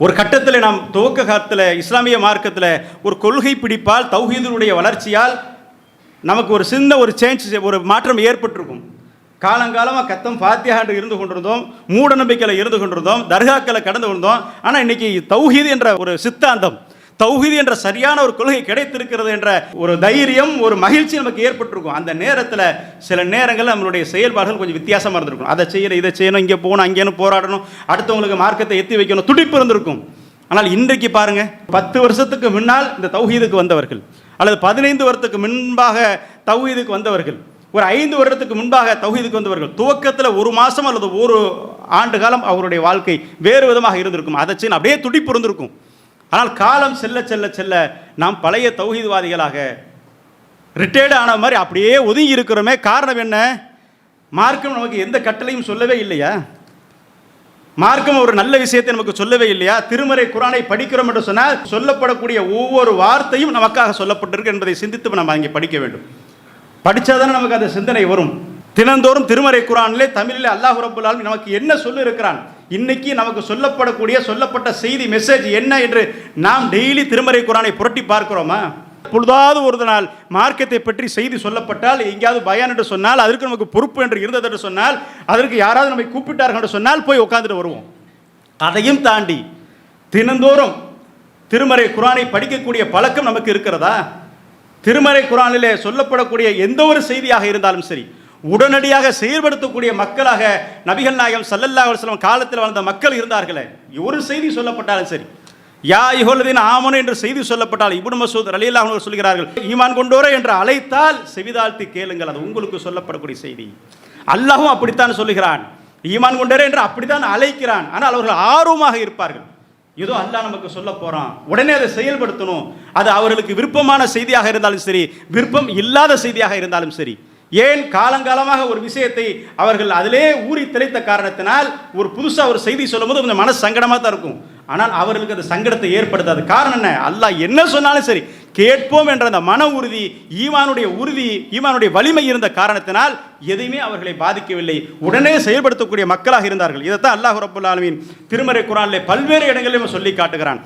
ஒரு கட்டத்தில் நாம் துவக்க காலத்தில் இஸ்லாமிய மார்க்கத்தில் ஒரு கொள்கை பிடிப்பால் தௌஹீதனுடைய வளர்ச்சியால் நமக்கு ஒரு சின்ன ஒரு சேஞ்ச் ஒரு மாற்றம் ஏற்பட்டிருக்கும். காலங்காலமாக கத்தம் பாத்தியாக இருந்து கொண்டிருந்தோம் மூட நம்பிக்கையில் இருந்து கொண்டிருந்தோம் தர்காக்களை கடந்து கொண்டோம் ஆனால் இன்றைக்கி தௌஹீது என்ற ஒரு சித்தாந்தம் தௌஹீது என்ற சரியான ஒரு கொள்கை கிடைத்திருக்கிறது என்ற ஒரு தைரியம் ஒரு மகிழ்ச்சி நமக்கு ஏற்பட்டிருக்கும். அந்த நேரத்தில் சில நேரங்களில் நம்மளுடைய செயல்பாடுகள் கொஞ்சம் வித்தியாசமாக இருந்திருக்கும். அதை செய்யணும் இதை செய்யணும் இங்கே போகணும் அங்கேன்னு போராடணும் அடுத்தவங்களுக்கு மார்க்கத்தை எத்தி வைக்கணும் துடிப்பு இருந்திருக்கும். ஆனால் இன்றைக்கு பாருங்க பத்து வருஷத்துக்கு முன்னால் இந்த தௌஹீதுக்கு வந்தவர்கள் அல்லது பதினைந்து வருடத்துக்கு முன்பாக தௌஹீதுக்கு வந்தவர்கள் ஒரு ஐந்து வருடத்துக்கு முன்பாக தௌஹீதுக்கு வந்தவர்கள் துவக்கத்தில் ஒரு மாதம் அல்லது ஒரு ஆண்டு காலம் அவருடைய வாழ்க்கை வேறு விதமாக இருந்திருக்கும். அதை செய்யணும் அப்படியே துடிப்பு இருந்திருக்கும். ஆனால் காலம் செல்ல செல்ல செல்ல நாம் பழைய தௌஹீத்வாதிகளாக ரிட்டையர்டு ஆன மாதிரி அப்படியே ஒதுங்கி இருக்கிறோமே. காரணம் என்ன? மார்க்கம் நமக்கு எந்த கட்டளையும் சொல்லவே இல்லையா? மார்க்கம் ஒரு நல்ல விஷயத்தை நமக்கு சொல்லவே இல்லையா? திருமறை குரானை படிக்கிறோம் என்று சொன்னால் சொல்லப்படக்கூடிய ஒவ்வொரு வார்த்தையும் நமக்காக சொல்லப்பட்டிருக்கு என்பதை சிந்தித்து நம்ம அங்கே படிக்க வேண்டும். படித்தாதானே நமக்கு அந்த சிந்தனை வரும். தினந்தோறும் திருமறை குரானிலே தமிழிலே அல்லாஹ் ரபுல்லாலும் நமக்கு என்ன சொல்லி இருக்கிறான் இன்னைக்கு நமக்கு சொல்லப்படக்கூடிய சொல்லப்பட்ட செய்தி மெசேஜ் என்ன என்று நாம் டெய்லி திருமறை குரானை புரட்டி பார்க்கிறோமா? பொழுதாவது ஒரு நாள் மார்க்கத்தை பற்றி செய்தி சொல்லப்பட்டால் எங்கேயாவது பயன் என்று சொன்னால் அதற்கு நமக்கு பொறுப்பு என்று இருந்தது என்று சொன்னால் அதற்கு யாராவது நம்மை கூப்பிட்டார்கள் என்று சொன்னால் போய் உட்காந்துட்டு வருவோம். அதையும் தாண்டி தினந்தோறும் திருமறை குரானை படிக்கக்கூடிய பழக்கம் நமக்கு இருக்கிறதா? திருமறை குரானிலே சொல்லப்படக்கூடிய எந்த ஒரு செய்தியாக இருந்தாலும் சரி உடனடியாக செயல்படுத்தக்கூடிய மக்களாக நபிகள் நாயகம் சல்லல்லாஹு அலைஹி காலத்தில் வாழ்ந்த மக்கள் இருந்தார்களே ஒரு செய்தி சொல்லப்பட்டாலும் சரி. யா இஹோலதீன் ஆமனு என்று செய்தி சொல்லப்பட்டால் இபுன் மசூத் ரலியல்லாஹு சொல்கிறார்கள் ஈமான் கொண்டோரே என்று அழைத்தால் செவிதாழ்த்தி கேளுங்கள் அது உங்களுக்கு சொல்லப்படக்கூடிய செய்தி. அல்லாஹும் அப்படித்தான் சொல்லுகிறான் ஈமான் கொண்டோரே என்று அப்படித்தான் அழைக்கிறான். ஆனால் அவர்கள் ஆர்வமாக இருப்பார்கள் ஏதோ அல்லாஹ் நமக்கு சொல்ல போறான் உடனே அதை செயல்படுத்தணும் அது அவர்களுக்கு விருப்பமான செய்தியாக இருந்தாலும் சரி விருப்பம் இல்லாத செய்தியாக இருந்தாலும் சரி ஏன் காலங்காலமாக ஒரு விஷயத்தை அவர்கள் அதிலே ஊறி தெளித்த காரணத்தினால் ஒரு புதுசாக ஒரு செய்தி சொல்லும்போது கொஞ்சம் மனசு சங்கடமாக தான் இருக்கும். ஆனால் அவர்களுக்கு அது சங்கடத்தை ஏற்படுத்தாது. காரணம் என்ன? அல்லாஹ் என்ன சொன்னாலும் சரி கேட்போம் என்ற அந்த மன உறுதி ஈமானுடைய உறுதி ஈமானுடைய வலிமை இருந்த காரணத்தினால் எதையுமே அவர்களை பாதிக்கவில்லை. உடனே செயல்படுத்தக்கூடிய மக்களாக இருந்தார்கள். இதைத்தான் அல்லாஹ் ரபுல் ஆலமீன் திருமறை குரானிலே பல்வேறு இடங்களிலும் சொல்லி காட்டுகிறான்.